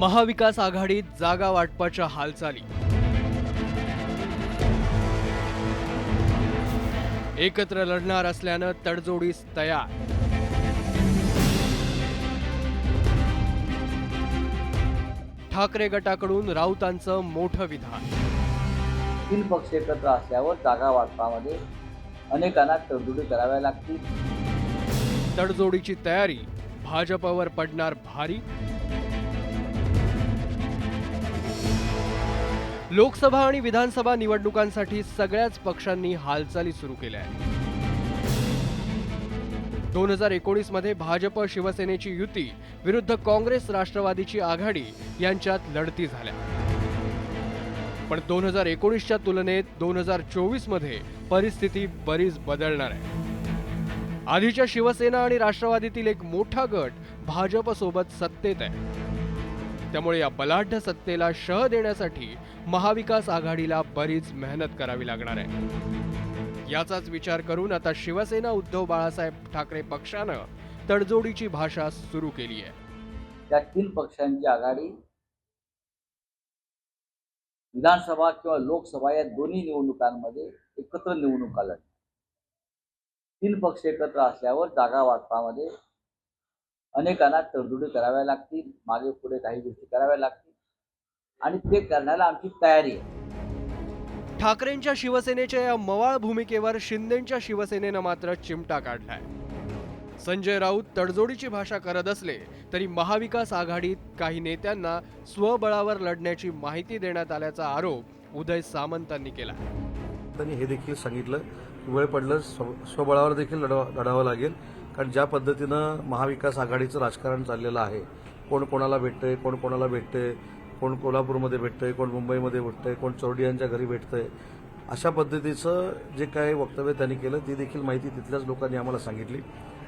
महाविकास आघाडीत जागा वाटपाच्या हालचाली. एकत्र लढणार असल्यानं तडजोडीस तयार. ठाकरे गटाकडून राऊतांचं मोठं विधान. तीन पक्ष एकत्र असल्यावर जागा वाटपामध्ये अनेकांना तडजोडी कराव्या लागतील. तडजोडीची तयारी भाजपवर पडणार भारी. लोकसभा आणि विधानसभा निवडणुकांसाठी सगळ्याच पक्षांनी हालचाली सुरू केल्या आहेत. दोन हजार एकोणीसमध्ये भाजप शिवसेनेची युती विरुद्ध काँग्रेस राष्ट्रवादीची आघाडी यांच्यात लढती झाल्या. पण दोन हजार एकोणीसच्या तुलनेत दोन हजार चोवीसमध्ये परिस्थिती बरीच बदलणार आहे. आधीच्या शिवसेना आणि राष्ट्रवादीतील एक मोठा गट भाजपसोबत सत्तेत आहे. त्यामुळे या बलाढ्य सत्तेला शह देण्यासाठी महाविकास आघाडीला बरीच मेहनत करावी लागणार आहे. याचाच विचार करून आता शिवसेना उद्धव बाळासाहेब ठाकरे पक्षानं तडजोडीची भाषा सुरू केली आहे. त्या तीन पक्षांची आघाडी विधानसभा किंवा लोकसभा या दोन्ही निवडणुकांमध्ये एकत्र निवडणूक आल्या तीन पक्ष एकत्र असल्यावर जागा वाटपामध्ये अनेकांना तडजोडी कराव्या लागतील मागे पुढे काही गोष्टी कराव्या लागतील. आणि ते करण्याला आमची तयारी आहे. ठाकरेंच्या शिवसेनेच्या या मवाळ भूमिकेवर शिंदेच्या शिवसेनेनं मात्र चिमटा काढलाय. संजय राऊत तडजोडीची भाषा करत असले तरी महाविकास आघाडीत काही नेत्यांना स्वबळावर लढण्याची माहिती देण्यात आल्याचा आरोप उदय सामंतांनी केला. त्यांनी हे देखील सांगितलं वेळ पडलं स्व स्वबळावर देखील लढवा लढावं लागेल. कारण ज्या पद्धतीनं महाविकास आघाडीचं राजकारण चाललेलं आहे कोण कोणाला भेटतंय कोण कोणाला भेटतंय कोण कोल्हापूरमध्ये भेटतंय कोण मुंबईमध्ये भेटतंय कोण चोरडियांच्या घरी भेटतंय अशा पद्धतीचं जे काही वक्तव्य त्यांनी केलं ती देखील माहिती तिथल्याच लोकांनी आम्हाला सांगितली.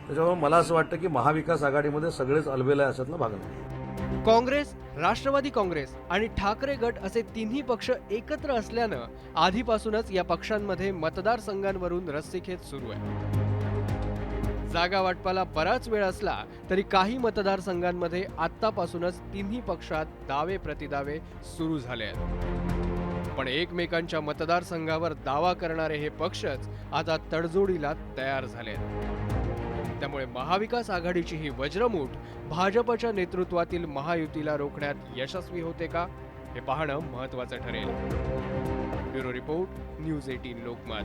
त्याच्यामुळे मला असं वाटतं की महाविकास आघाडीमध्ये सगळेच अलबेला आहे अशातला भाग नाही. काँग्रेस राष्ट्रवादी काँग्रेस आणि ठाकरे गट असे तिन्ही पक्ष एकत्र असल्यानं आधीपासूनच या पक्षांमध्ये मतदारसंघांवरून रस्सीखेच सुरू आहे. जागा वाटपाला बराच वेळ असला तरी काही मतदारसंघांमध्ये आत्तापासूनच तिन्ही पक्षात दावे प्रतिदावे सुरू झाले आहेत. पण एकमेकांच्या मतदारसंघावर दावा करणारे हे पक्षच आता तडजोडीला तयार झाले आहेत त्यामुळे महाविकास आघाडीची ही वज्रमूठ भाजपच्या नेतृत्वातील महायुतीला रोखण्यात यशस्वी होते का? हे पाहणं महत्वाचं ठरेल. Bureau report news eighteen Lokmat.